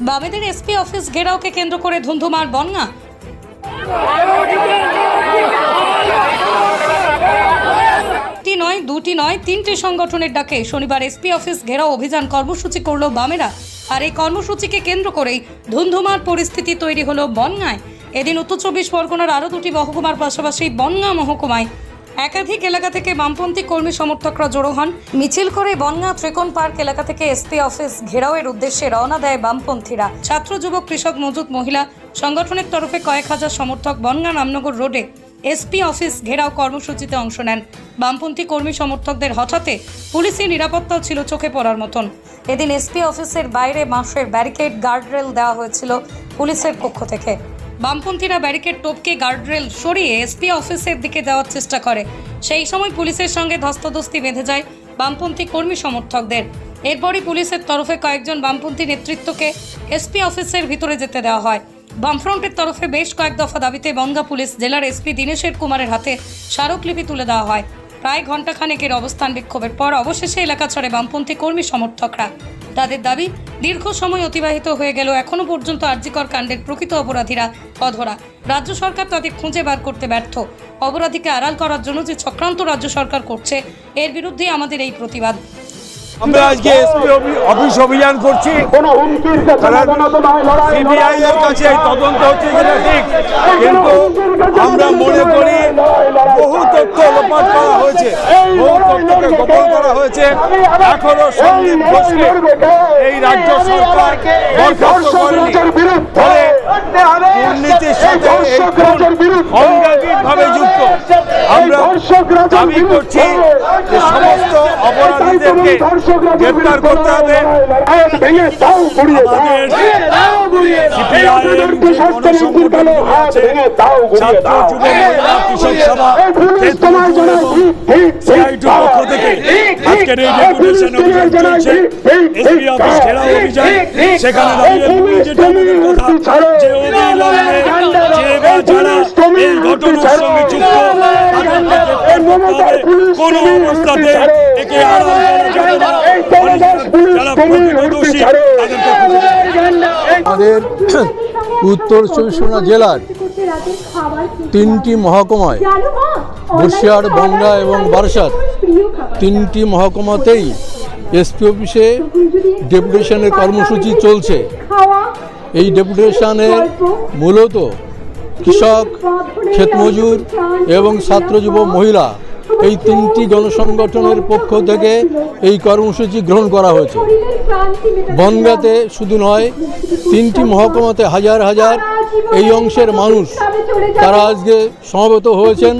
বামেদের SP office ঘেরাওকে কেন্দ্র করে ধুন্ধুমার বন্যা? নয়, দুটি নয়, তিনটি সংগঠনের ডাকে শনিবার এসপি অফিস ঘেরাও অভিযান কর্মসূচি করল বামেরা। আর এই কর্মসূচিকে কেন্দ্র করেই ধুন্ধুমার পরিস্থিতি তৈরি হলো বনগাঁয় এদিন উত্তর চব্বিশ পরগনার আরও দুটি মহকুমার পাশাপাশি বনগাঁ মহকুমায় একাধিক এলাকা থেকে বামপন্থী কর্মী সমর্থকরা জড়ো হন। মিছিল করে বনগাঁ ত্রিকোণ পার্ক এলাকা থেকে এসপি অফিস ঘেরাওয়ের উদ্দেশ্যে রওনা দেয় বামপন্থীরা। ছাত্র, যুবক, কৃষক মজুদ মহিলা সংগঠনের তরফে কয়েক হাজার সমর্থক বনগাঁ রামনগর রোডে এসপি অফিস ঘেরাও কর্মসূচিতে অংশ নেন। বামপন্থী কর্মী সমর্থকদের হঠাতে পুলিশের নিরাপত্তাও ছিল চোখে পড়ার মতন। এদিন এসপি অফিসের বাইরে মাসের ব্যারিকেড গার্ডরেল দেওয়া হয়েছিল পুলিশের পক্ষ থেকে। বামপন্থীরা ব্যারিকেড টপকে গার্ডরেল সরিয়ে এসপি অফিসের দিকে যাওয়ার চেষ্টা করে। সেই সময় পুলিশের সঙ্গে ধস্তাধস্তি বেঁধে যায় বামপন্থী কর্মী সমর্থকদের। এরপরই পুলিশের তরফে কয়েকজন বামপন্থী নেতৃত্বকে এসপি অফিসের ভিতরে যেতে দেওয়া হয়। বামফ্রন্টের তরফে বেশ কয়েক দফা দাবিতে বনগা পুলিশ জেলার এসপি দীনেশের কুমারের হাতে স্মারকলিপি তুলে দেওয়া হয়। প্রায় ঘণ্টাখানেকের অবস্থান বিক্ষোভের পর অবশেষে এলাকা ছাড়ে বামপন্থী কর্মী সমর্থকরা। তাদের দাবি, দীর্ঘ সময় অতিবাহিত হয়ে গেল এখনও পর্যন্ত আর্জিকর কাণ্ডের প্রকৃত অপরাধীরা অধরা। রাজ্য সরকার তাদের খুঁজে বার করতে ব্যর্থ। অপরাধীকে আড়াল করার জন্য যে চক্রান্ত রাজ্য সরকার করছে, এর বিরুদ্ধে আমাদের এই প্রতিবাদ। আমরা আজকে এসপি অফিস অভিযান করছি। সিবিআই এর কাছে তদন্ত হচ্ছে ঠিক কিন্তু আমরা মনে করি বহু তথ্য লোপাট করা হয়েছে বহু তথ্যকে গোপন করা হয়েছে এখনও সন্দীপ ঘোষকে এই রাজ্য সরকার বরখাস্ত করেনি ফলে দুর্নীতির সাথে এই অঙ্গাঙ্গিকভাবে যুক্ত। আমরা দাবি করছি যে অপরাধীদেরকে গ্রেপ্তার করতে হবে। সেখানে এই ঘটনার সঙ্গে যুক্ত। কোনো অবস্থাতে একে আমাদের উত্তর চব্বিশ পরগনা জেলার তিনটি মহকুমায় বর্ষিয়ার বনগা এবং বারাসাত তিনটি মহকুমাতেই এসপি অফিসে ডেপুটেশনের কর্মসূচি চলছে। এই ডেপুটেশনের মূলত কৃষক ক্ষেতমজুর এবং ছাত্র যুব মহিলা এই তিনটি জনসংগঠনের পক্ষ থেকে এই কর্মসূচি গ্রহণ করা হয়েছে। বনগাতে শুধু নয়, তিনটি মহকুমাতে হাজার হাজার এই অংশের মানুষ তারা আজকে সমবেত হয়েছেন।